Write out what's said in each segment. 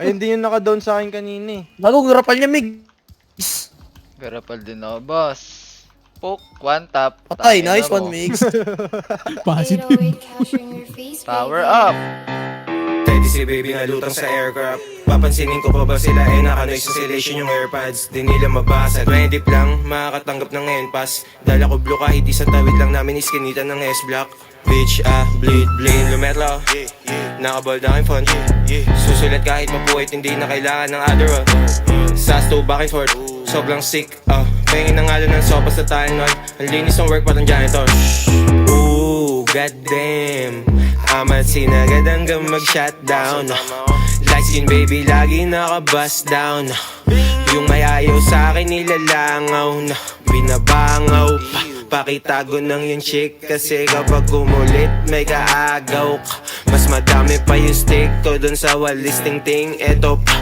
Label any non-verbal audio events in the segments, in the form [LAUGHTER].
Ay, hindi yung naka-down sa akin kanina eh. Bago, garapal niya, Mig. Garapal din ako, boss. Poke, one tap. Patay, nice one, Migs. [LAUGHS] Positive. 808 capturing your face, Power up! Steady si baby nga lutang sa aircraft. Papansinin ko pa ba sila? Eh naka-noise cancellation yung airpods Di nila mabasa. 20 lang. Makakatanggap ng NPAS Dala ko blue kahit isang tawid lang namin iskinita ng S-block. Bitch ah, bleed, bleed, lumetro. Nakaball na aking phone. Susulat kahit mapuwit hindi na kailangan ng Adderall Sas to back and forth. Sobrang sick ah. Pahingin ng ngalo ng sopa sa Tylenol. Ang linis ng work parang janitor. Ooh, goddamn Amat sinagad hanggang mag-shutdown. Light skin baby, lagi naka-bust down. Yung may ayaw sa akin nilalangaw na. Binabangaw pa. Pakitago ng yung chick Kasi kapag kumulit may kaagaw ka. Mas madami pa yung stick ko dun sa walis ting-ting Eto pa.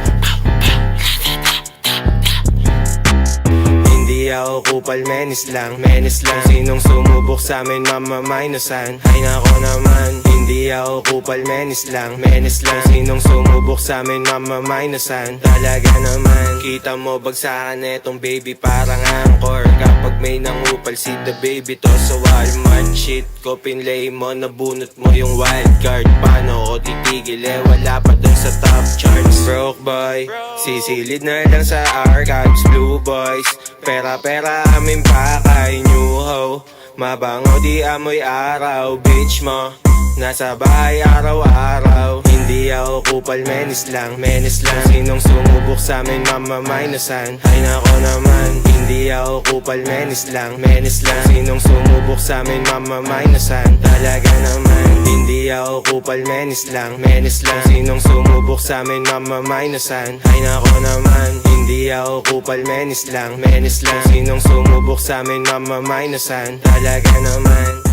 Hindi ako kupal, menis lang, menis lang. Sinong sumubok sa amin, mama minusan Ay nako naman Hindi ako kupal, menis lang, menis lang. Sinong sumubok sa amin, mama minusan? Talaga naman Kita mo bagsakan etong baby. Parang angkor Kapag may nangupal si the baby to sa Walmart Shit ko pinlay mo, nabunot mo yung wild card. Paano ko titigil eh, wala pa dun sa top charts. Broke boy, sisilid na lang sa archives Blue boys, pera-pera aming pakay New ho, mabango di amoy araw Bitch mo, nasa bahay araw-araw. Hindi ako kupal, menis lang, menis lang. Sinong sumubok sa amin, mama minusan Ay nako naman, hindi ako kupal, menis lang, menis lang. Sinong sumubok sa amin, mama minusan Talaga naman, hindi ako kupal, menis lang, menis lang. Sinong sumubok sa amin, mama minusan Ay nako naman, hindi ako kupal, menis lang, menis lang. Sinong sumubok sa amin, mama minusan Talaga naman